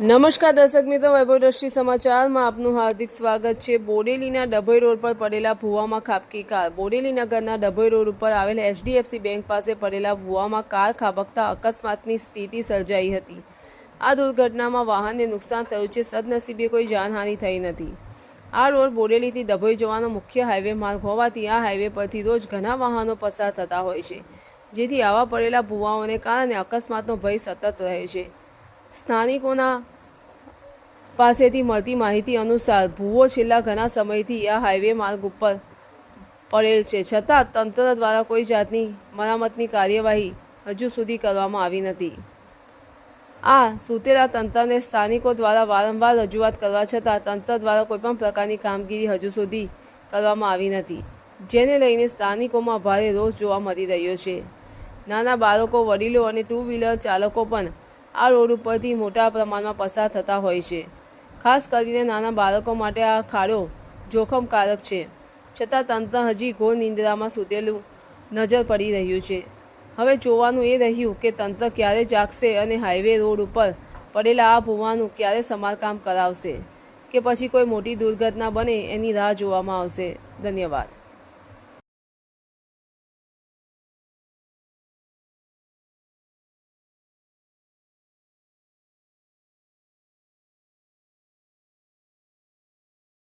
નમસ્કાર દર્શક મિત્રો વૈભવદ્રષ્ટિ સમાચારમાં આપનું હાર્દિક સ્વાગત છે. બોડેલીના ડભોઈ રોડ પર પડેલા ભૂવામાં ખાબકી કાર. બોડેલી નગરના ડભોઈ રોડ ઉપર આવેલ એચડીએફસી બેંક પાસે પડેલા ભૂવામાં કાર ખાબકતા અકસ્માતની સ્થિતિ સર્જાઈ હતી. આ દુર્ઘટનામાં વાહનને નુકસાન થયું છે. સદનસીબે કોઈ જાનહાનિ થઈ નથી. આ રોડ બોડેલીથી ડભોઈ જવાનો મુખ્ય હાઈવે માર્ગ હોવાથી આ હાઈવે પરથી રોજ ઘણા વાહનો પસાર થતા હોય છે, જેથી આવા પડેલા ભૂવાઓને કારણે અકસ્માતનો ભય સતત રહે છે. સ્થાનિકોના પાસેથી મળતી માહિતી અનુસાર ભૂવો છેલ્લા ઘણા સમયથી આ હાઈવે માર્ગ ઉપર પડેલ છે. છતાં તંત્ર દ્વારા કોઈ જાતની મરામતની કાર્યવાહી હજુ સુધી કરવામાં આવી નથી. આ સુતેલા તંત્રને સ્થાનિકો દ્વારા વારંવાર રજૂઆત કરવા છતાં તંત્ર દ્વારા કોઈપણ પ્રકારની કામગીરી હજુ સુધી કરવામાં આવી નથી, જેને લઈને સ્થાનિકોમાં ભારે રોષ જોવા મળી રહ્યો છે. નાના બાળકો, વડીલો અને ટુ વ્હીલર ચાલકો પણ આ રોડ ઉપરથી મોટા પ્રમાણમાં પસાર થતા હોય છે. ખાસ કરીને નાના બાળકો માટે આ ખાડો જોખમકારક છે. છતાં તંત્ર હજી ઘોર નિંદ્રામાં સૂતેલું નજર પડી રહ્યું છે. હવે જોવાનું એ રહ્યું કે તંત્ર ક્યારે જાગશે અને હાઈવે રોડ ઉપર પડેલા આ ભૂવાનું ક્યારે સમારકામ કરાવશે કે પછી કોઈ મોટી દુર્ઘટના બને એની રાહ જોવામાં આવશે. ધન્યવાદ.